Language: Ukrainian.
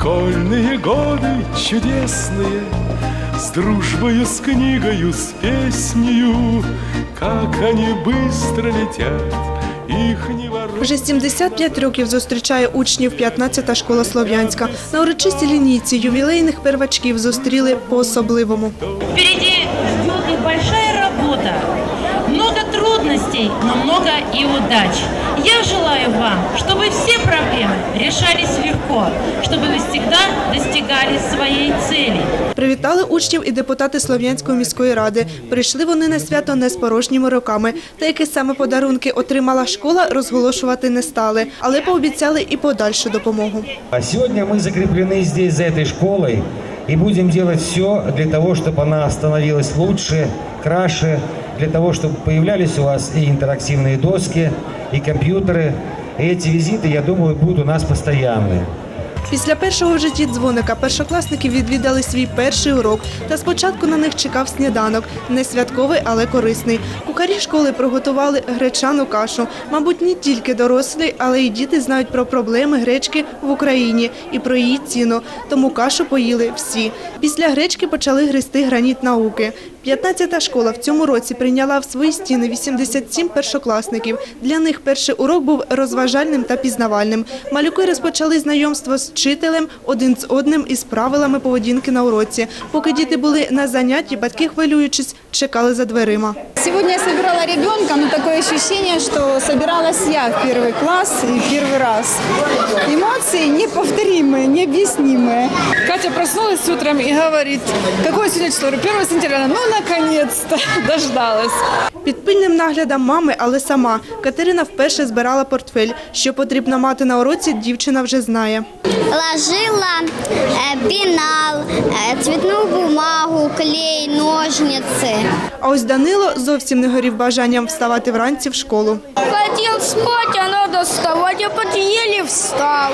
Школьные годы чудесные С дружбою, с книгою, с песнею Как они быстро летят Их не ворот Вже 75 років зустрічає учнів 15-та школа Слов'янська. На урочистій лінійці ювілейних первачків зустріли по-особливому. Впереди трудностей, но много и удач. Я желаю вам, чтобы все проблемы решались легко, чтобы вы всегда достигали своей цели. Привітали учнів і депутати Слов'янської міської ради. Прийшли вони на свято не з порожніми руками. Та які саме подарунки отримала школа, розголошувати не стали, але пообіцяли і подальшу допомогу. А сегодня мы закреплены здесь за этой школой И будем делать все для того, чтобы она становилась лучше, краше, для того, чтобы появлялись у вас и интерактивные доски, и компьютеры. И эти визиты, я думаю, будут у нас постоянные. Після першого житті дзвоника першокласники відвідали свій перший урок. Та спочатку на них чекав сніданок. Не святковий, але корисний. Кухарі школи приготували гречану кашу. Мабуть, не тільки дорослі, але й діти знають про проблеми гречки в Україні і про її ціну. Тому кашу поїли всі. Після гречки почали гристи граніт науки. 15-та школа в цьому році прийняла в свої стіни 87 першокласників. Для них перший урок був розважальним та пізнавальним. Малюки розпочали знайомство з вчителем один з одним із правилами поведінки на уроці. Поки діти були на занятті, батьки, хвилюючись, чекали за дверима. Сегодня я собирала ребенка, но такое ощущение, что собиралась я в первый класс и первый раз. Эмоции неповторимые, необъяснимые. Катя проснулась утром и говорит, какое сегодня число? Говорю, 1 сентября. Ну, наконец-то, дождалась. Під пильним наглядом мами, але сама. Катерина вперше збирала портфель. Що потрібно мати на уроці, дівчина вже знає. Ложила э, пенал, э, цветную бумагу, клей, ножницы. А ось Данило зовсім не горів бажанням вставати вранці в школу. Хотел спать, а надо вставать, я под еле встал.